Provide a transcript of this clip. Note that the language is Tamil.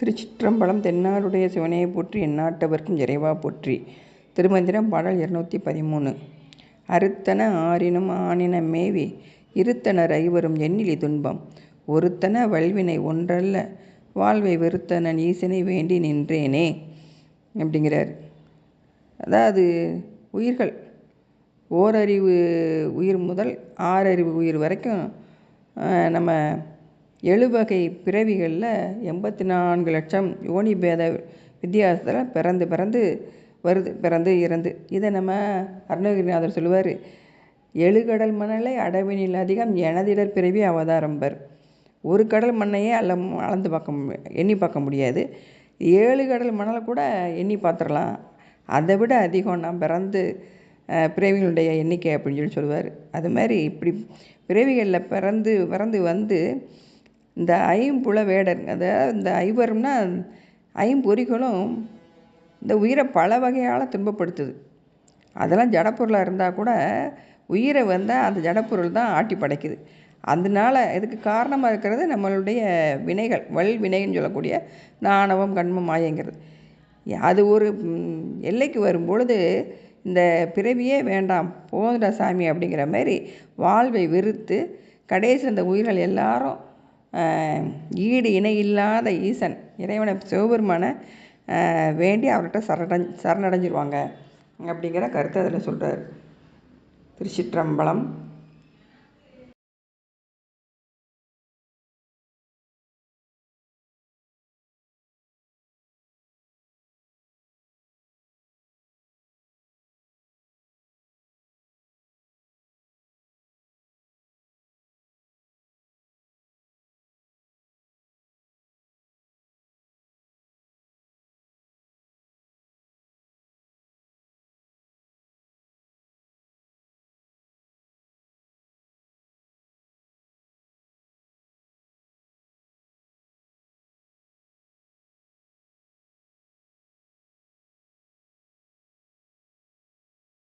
திருச்சிற்றம்பலம் தென்னாடுடைய சிவனையை போற்றி எந்நாட்டவர்க்கும் இறைவா போற்றி. திருமந்திரம் பாடல் இருநூற்றி பதிமூணு. அறுத்தன ஆறினும் ஆணின மேவி இருத்தனர் ஐவரும் எண்ணிலி துன்பம். ஒருத்தன வல்வினை ஒன்றல்ல வாழ்வை வெறுத்தனன் ஈசனை வேண்டி நின்றேனே அப்படிங்கிறார். அதாவது உயிர்கள். ஓரறிவு உயிர் முதல் ஆறறிவு உயிர் வரைக்கும் நம்ம எழுவகை பிறவிகளில் எண்பத்தி நான்கு லட்சம் யோனி பேத வித்தியாசத்தில் பிறந்து பிறந்து வருது பிறந்து இறந்து. இதை நம்ம அருணகிரிநாதர் சொல்லுவார் எழுகடல் மணலை அடவினில் அதிகம் எனதிடர் பிறவி அவதாரம்பர் ஒரு கடல் மண்ணையே அல்ல அளந்து பார்க்க எண்ணி பார்க்க முடியாது. ஏழு கடல் மணலை கூட எண்ணி பார்த்துடலாம். அதை விட அதிகம் நான் பிறந்து பிறவிகளுடைய எண்ணிக்கை அப்படின்னு சொல்லி சொல்லுவார். அது மாதிரி இப்படி பிறவிகளில் பிறந்து பிறந்து வந்து இந்த ஐம்புல வேடர் அதாவது இந்த ஐவரும்னா ஐம்பொறிகளும் இந்த உயிரை பல வகையால் துன்பப்படுத்துது. அதெல்லாம் ஜடப்பொருளாக இருந்தால் கூட உயிரை வந்தால் அந்த ஜடப்பொருள் தான் ஆட்டி படைக்குது. அதனால இதுக்கு காரணமாக இருக்கிறது நம்மளுடைய வினைகள் வல் வினைன்னு சொல்லக்கூடிய நாணவம் கண்மம் மாயங்கிறது அது ஒரு எல்லைக்கு வரும் பொழுது இந்த பிறவியே வேண்டாம் போதுடா சாமி அப்படிங்கிற மாதிரி வாழ்வை வெறுத்து கடைசி அந்த உயிர்கள் எல்லாரும் ஈடு இணை இல்லாத ஈசன் இறைவனை சிவபெருமானை வேண்டி அவர்கிட்ட சரண சரணடைஞ்சிருவாங்க அப்படிங்கிற கருத்தை அதில் சொல்கிறார் திருச்சிற்றம்பலம்